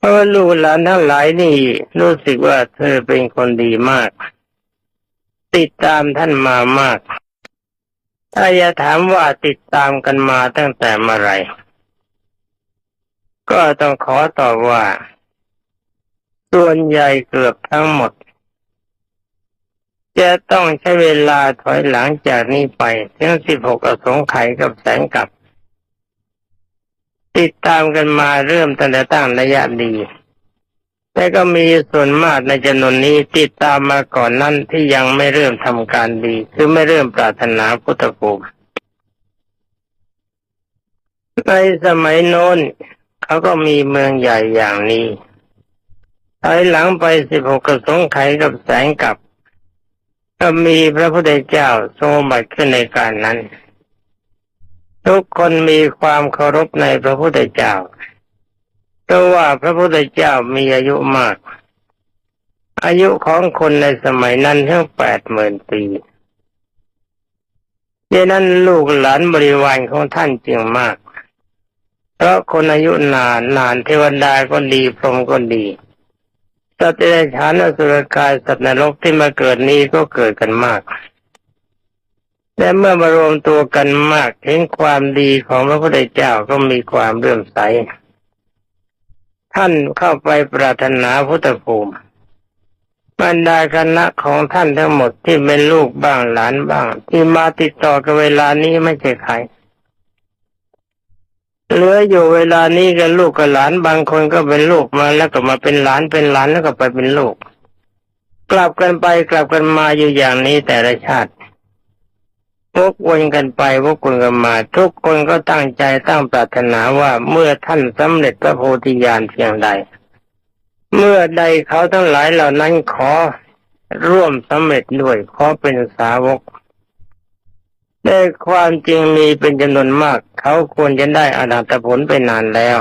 เพราะว่าลูกหลานทั้งหลายนี่รู้สึกว่าเธอเป็นคนดีมาก ติดตามท่านมามาก ถ้าจะถามว่าติดตามกันมาตั้งแต่เมื่อไหรก็ต้องขอตอบว่า ส่วนใหญ่เกือบทั้งหมด จะต้องใช้เวลาถอยหลังจากนี้ไปถึงสิบหกอสงไขยกับแสงกับ ติดตามกันมาเริ่มตั้งแต่ตั้งระยะดี แต่ก็มีส่วนมากในจำนวนนี้ติดตามมาก่อนนั้นที่ยังไม่เริ่มทำการดี คือไม่เริ่มปรารถนาพุทธภูมิในสมัยโน้นเขาก็มีเมืองใหญ่อย่างนี้ถอยหลังไปสิบหกกระสงไขกับแสงกับ ก็มีพระพุทธเจ้าทรงบัติขึ้นในการนั้น ทุกคนมีความเคารพในพระพุทธเจ้าเพราะว่าพระพุทธเจ้ามีอายุมาก อายุของคนในสมัยนั้นเท่าแปดหมื่นปีดังนั้นลูกหลานบริวารของท่านจึงมาก เพราะคนอายุนานนานเทวดาก็ดีพรหมก็ดีสัตว์เดรัจฉานอสุรกายสัตว์นรกที่มาเกิดนี้ก็เกิดกันมาก และเมื่อมารวมตัวกันมากเห็นความดีของพระพุทธเจ้าก็มีความเรื่มใส ท่านเข้าไปปรารถนาพุทธภูมิบรรดาคณะของท่านทั้งหมดที่เป็นลูกบ้างหลานบ้าง ที่มาติดต่อกับเวลานี้ไม่ใช่ใครเหลืออยู่เวลานี้กับลูกกับหลานบางคนก็เป็นลูกมาแล้วก็มาเป็นหลานเป็นหลานแล้วก็ไปเป็นลูก กลับกันไปกลับกันมาอยู่อย่างนี้แต่ละชาติ วกวนกันไปวกวนกันมา ทุกคนก็ตั้งใจตั้งปรารถนาว่าเมื่อท่านสำเร็จพระโพธิญาณเพียงใด เมื่อใดเขาทั้งหลายเหล่านั้นขอร่วมสำเร็จด้วยขอเป็นสาวกแต่ความจริงมีเป็นจำนวนมาก เขาควรจะได้อนาตผลไปนานแล้ว